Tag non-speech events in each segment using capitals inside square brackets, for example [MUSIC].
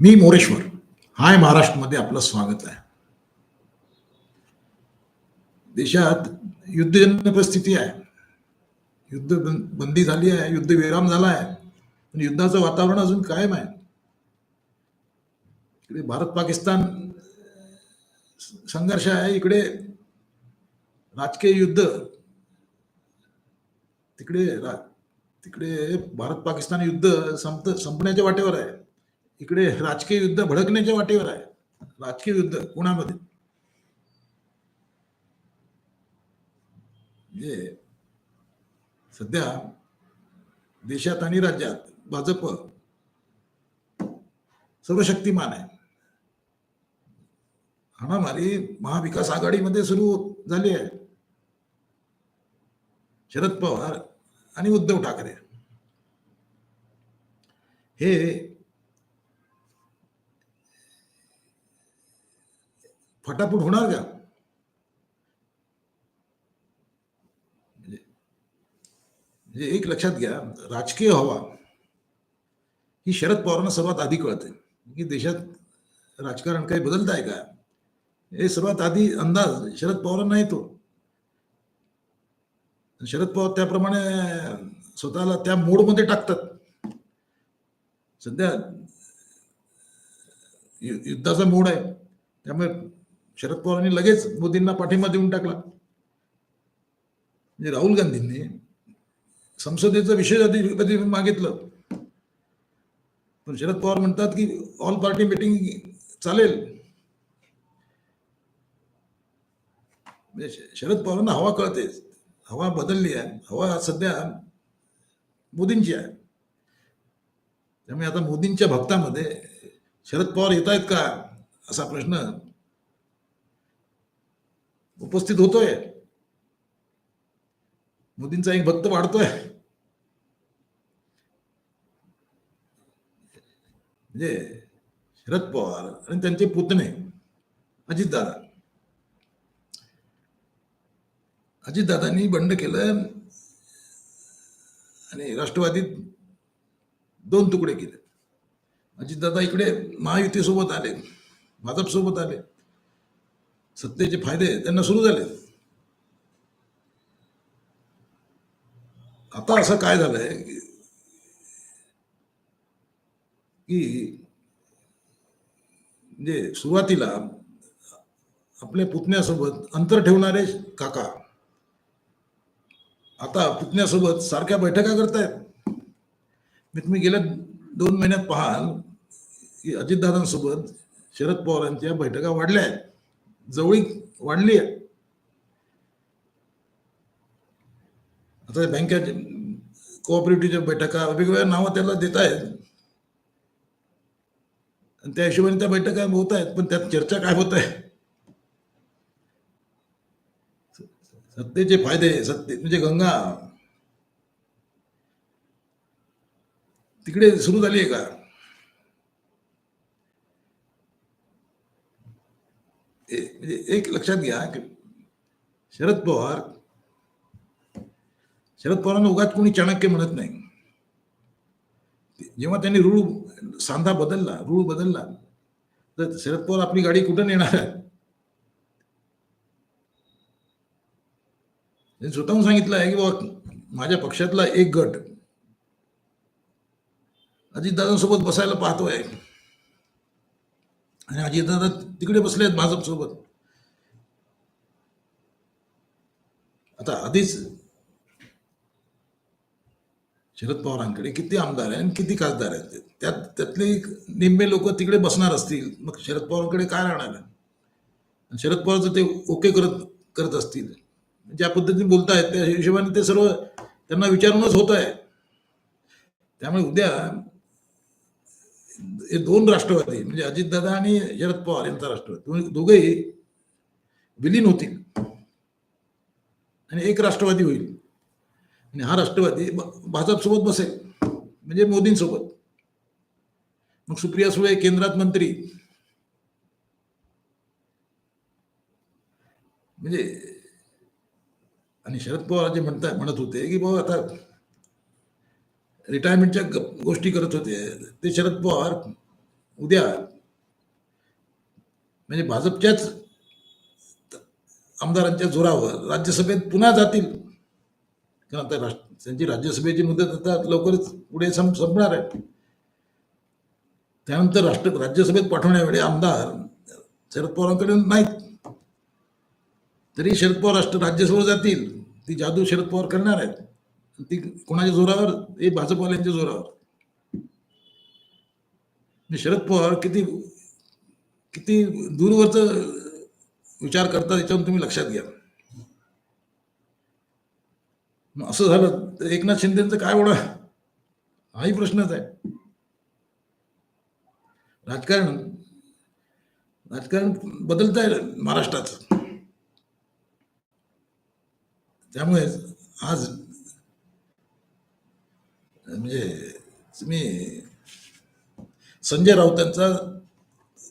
मी मोरेश्वर. हाय महाराष्ट्रमध्ये आपलं स्वागत आहे. देशात युद्धजन्य परिस्थिती आहे. युद्ध बंदी झाली आहे युद्ध विराम झाला आहे. पण युद्धाचं वातावरण अजून कायम आहे. इकडे भारत पाकिस्तान संघर्ष आहे. इकडे राजकीय युद्ध. तिकडे रा- तिकडे भारत पाकिस्तान युद्ध संपत संपण्याच्या वाटेवर आहे. इकडे राजकीय युद्ध भडकण्याच्या वाटेवर आहे. राजकीय युद्ध कोणामध्ये? म्हणजे सध्या देशात आणि राज्यात भाजप सर्वशक्तिमान आहे. हाणामारी महाविकास आघाडीमध्ये सुरू झाली आहे. शरद पवार आणि उद्धव ठाकरे. हे फटाफट होणार का? म्हणजे म्हणजे एक लक्षात घ्या राजकीय हवा ही शरद पवारांना सर्वात आधी कळते. की देशात राजकारण काही बदलत आहे का? हे सर्वात आधी अंदाज शरद पवारांना येतो. शरद पवार त्याप्रमाणे स्वतःला त्या मोडमध्ये टाकतात. सध्या यु- युद्धाचा मोड आहे. त्यामुळे शरद पवारांनी लगेच मोदींना पाठिंबा देऊन टाकला. म्हणजे राहुल गांधींनी संसदेचं विशेष अधिपती मागितलं. पण शरद पवार म्हणतात की ऑल पार्टी मिटिंग चालेल. म्हणजे शरद पवारांना हवा कळते. हवा बदलली आहे. हवा सध्या मोदींची आहे. त्यामुळे आता मोदींच्या भक्तामध्ये शरद पवार येत आहेत का? असा प्रश्न उपस्थित होतोय. मोदींचा एक भक्त वाढतोय. म्हणजे शरद पवार आणि त्यांचे पुतणे अजितदादा. अजितदादांनी बंड केलं आणि राष्ट्रवादीत दोन तुकडे केले अजितदादा इकडे महायुतीसोबत आले भाजपसोबत आले. सत्तेचे फायदे त्यांना सुरू झाले आता असं काय झालंय की म्हणजे सुरुवातीला आपल्या पुतण्यासोबत अंतर ठेवणारे काका आता पुतण्यासोबत सारख्या बैठका करतायत. मी तुम्ही गेल्या दोन महिन्यात पाहाल की अजितदादांसोबत शरद पवारांच्या बैठका वाढल्या आहेत. जवळीक वाढली आहे. आता बँकेच्या कोऑपरेटिव्हच्या बैठका वेगवेगळ्या नावं त्याला देत आहेत. आणि त्या हिशोबाने त्या बैठका होत आहेत पण त्यात चर्चा काय होत आहे? सत्तेचे फायदे सत्ते म्हणजे गंगा. तिकडे सुरू झाली आहे का? म्हणजे एक लक्षात घ्या की शरद पवार शरद पवारांना उगाच कोणी चाणक्य म्हणत नाही. जेव्हा त्यांनी रूळ सांधा बदलला रूळ बदलला तर शरद पवार आपली गाडी कुठं नेणार आहे त्यांनी स्वतःहून सांगितलं आहे की बाबा माझ्या पक्षातला एक गट अजितदादांसोबत बसायला पाहतोय. आणि अजितदादा तिकडे बसले आहेत भाजपसोबत. आता आधीच शरद पवारांकडे किती आमदार आहे आणि किती खासदार आहेत त्यात त्यातले निम्मे लोक तिकडे बसणार असतील. मग शरद पवारांकडे काय राहणार आहे? आणि शरद पवारचं ते ओके करत करत असतील. ज्या पद्धतीने बोलतायत त्या हिशोबाने ते सर्व त्यांना विचारूनच होत आहे. त्यामुळे उद्या हे दोन राष्ट्रवादी म्हणजे अजितदादा आणि शरद पवार यांचा राष्ट्रवादी. दोघेही विलीन होतील. आणि एक राष्ट्रवादी होईल. आणि हा राष्ट्रवादी भाजपसोबत बसेल. म्हणजे मोदींसोबत. मग सुप्रिया सुळे केंद्रात मंत्री. म्हणजे आणि शरद पवार जे म्हणतात म्हणत होते की बाबा आता रिटायरमेंटच्या गोष्टी करत होते. ते शरद पवार उद्या म्हणजे भाजपच्याच आमदारांच्या जोरावर राज्यसभेत पुन्हा जातील. कारण आता राष्ट्र त्यांची राज्यसभेची मुदत आता लवकरच पुढे सं संपणार आहे. त्यानंतर राष्ट्र राज्यसभेत पाठवण्यावेळी आमदार शरद पवारांकडे नाहीत. तरी शरद पवार राष्ट्र राज्यसभेवर जातील. ती जादू शरद पवार करणार आहेत. ती कोणाच्या जोरावर? हे भाजपवाल्यांच्या जोरावर. शरद पवार किती किती दूरवरच विचार करतात याच्यावर तुम्ही लक्षात घ्या. मग असं झालं तर एकनाथ शिंदेचं काय होणार हाही प्रश्नच आहे. राजकारण राजकारण बदलत आहे महाराष्ट्राचं. त्यामुळे आज म्हणजे तुम्ही संजय राऊतांचा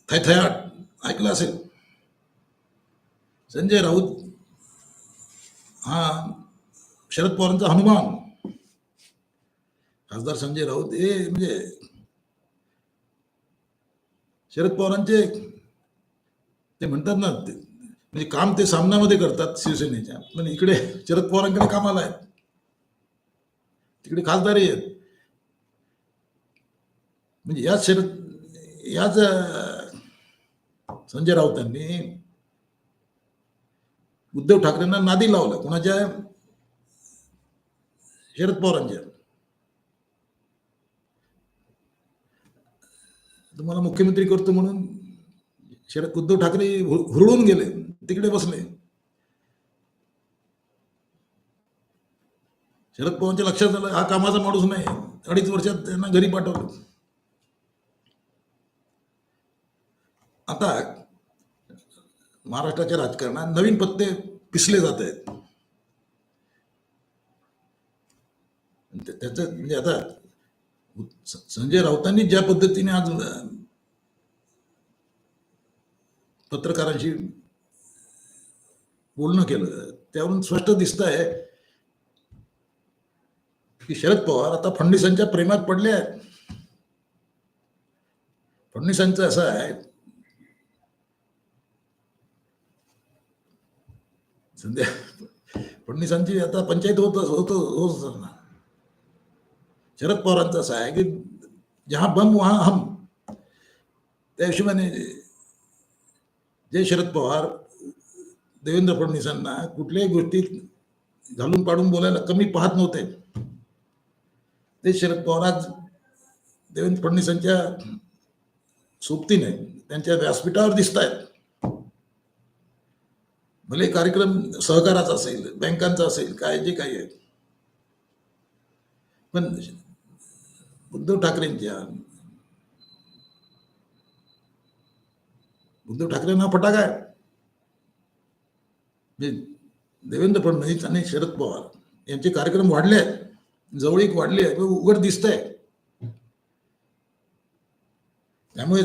थैथयाट ऐकला असेल? संजय राऊत हा शरद पवारांचा हनुमान. खासदार संजय राऊत हे म्हणजे शरद पवारांचे ते म्हणतात ना ते म्हणजे काम ते सामनामध्ये करतात शिवसेनेच्या पण इकडे शरद पवारांकडे कामाला आहेत. तिकडे खासदारही आहेत. म्हणजे याच शरद याच संजय राऊतांनी उद्धव ठाकरेंना नादी लावलं. कोणाच्या? शरद पवारांच्या. तुम्हाला मुख्यमंत्री करतो म्हणून शरद उद्धव ठाकरे हुरळून गेले. तिकडे बसले. शरद पवारांच्या लक्षात आलं हा कामाचा माणूस नाही. अडीच वर्षात त्यांना घरी पाठवलं. आता महाराष्ट्राच्या राजकारणात नवीन पत्ते पिसले जात आहेत. त्याच म्हणजे आता संजय राऊतांनी ज्या पद्धतीने आज पत्रकारांशी बोलणं केलं त्यावरून स्पष्ट दिसत आहे की शरद पवार आता फडणवीसांच्या प्रेमात पडले आहेत. फडणवीसांचं असं आहे संध्या फडणवीसांची आता पंचायत होत होत होत असताना शरद पवारांचा असं आहे की जहा बम वहा हम. त्या हिशोबाने जे शरद पवार देवेंद्र फडणवीसांना कुठल्याही गोष्टीत घालून पाडून बोलायला कमी पाहत नव्हते. ते शरद पवार आज देवेंद्र फडणवीसांच्या सोबतीने त्यांच्या व्यासपीठावर दिसत आहेत भले कार्यक्रम सहकाराचा असेल बँकांचा असेल काय जे काही आहे. पण उद्धव ठाकरेंच्या उद्धव ठाकरेंना फटाका आहे. म्हणजे देवेंद्र फडणवीस आणि शरद पवार यांचे कार्यक्रम वाढले आहेत. जवळीक वाढली आहे उघड दिसत आहे त्यामुळे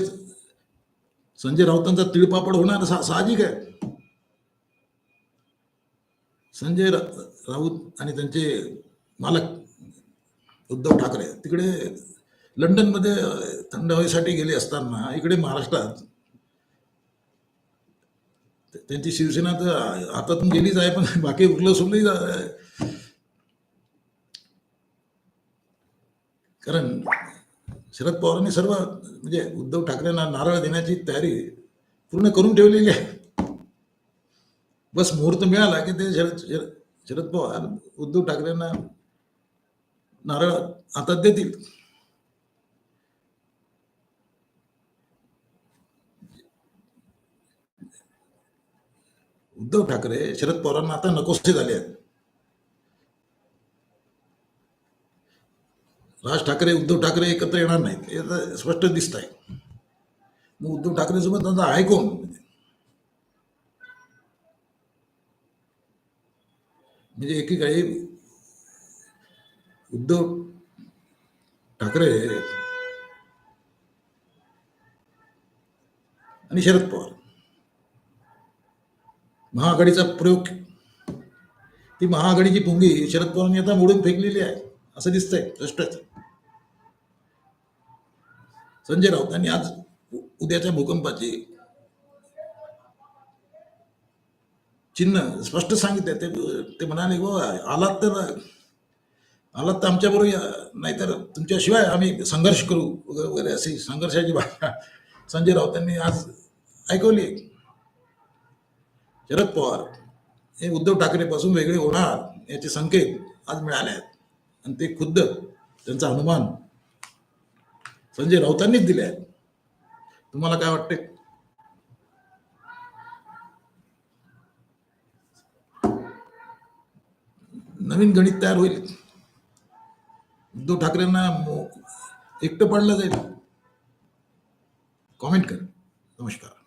संजय राऊतांचा तिळपापड होणार साहजिक आहे. संजय रा- राऊत आणि त्यांचे मालक उद्धव ठाकरे तिकडे लंडनमध्ये थंड हवेसाठी गेले असताना इकडे महाराष्ट्रात त्यांची शिवसेना तर हातातून गेलीच आहे पण बाकी उरलं सुरली कारण शरद पवारांनी सर्व म्हणजे उद्धव ठाकरेंना नारळ देण्याची तयारी पूर्ण करून ठेवलेली आहे. बस मुहूर्त मिळाला की ते शरद शरद पवार उद्धव ठाकरेंना नारळ हातात देतील. उद्धव ठाकरे शरद पवारांना आता नकोसे झाले आहेत. राज ठाकरे उद्धव ठाकरे एकत्र येणार नाहीत हे स्पष्ट दिसत आहे मग उद्धव ठाकरे सोबत त्यांचा आहे कोण? म्हणजे एकेकाळी उद्धव ठाकरे आणि शरद पवार. महाआघाडीचा प्रयोग ती महाआघाडीची पुंगी शरद पवारांनी आता मोडून फेकलेली आहे असं दिसतंय स्पष्टच. संजय राऊतांनी आज उद्याच्या भूकंपाची चिन्ह स्पष्ट सांगितलं ते ते म्हणाले "व आलात तर आलात तर आमच्याबरोबर या नाहीतर तुमच्याशिवाय आम्ही संघर्ष करू वगैरे वगैरे अशी संघर्षाची भाषा [LAUGHS] संजय राऊतांनी आज ऐकवली शरद पवार हे उद्धव ठाकरेपासून वेगळे होणार याचे संकेत आज मिळाले आहेत. आणि ते खुद्द त्यांचा अनुमान संजय राऊतांनीच दिले आहेत. तुम्हाला काय वाटते नवीन गणित तयार होईल. उद्धव ठाकरेंना मो- एकटं पडलं जाईल. कॉमेंट कर. नमस्कार.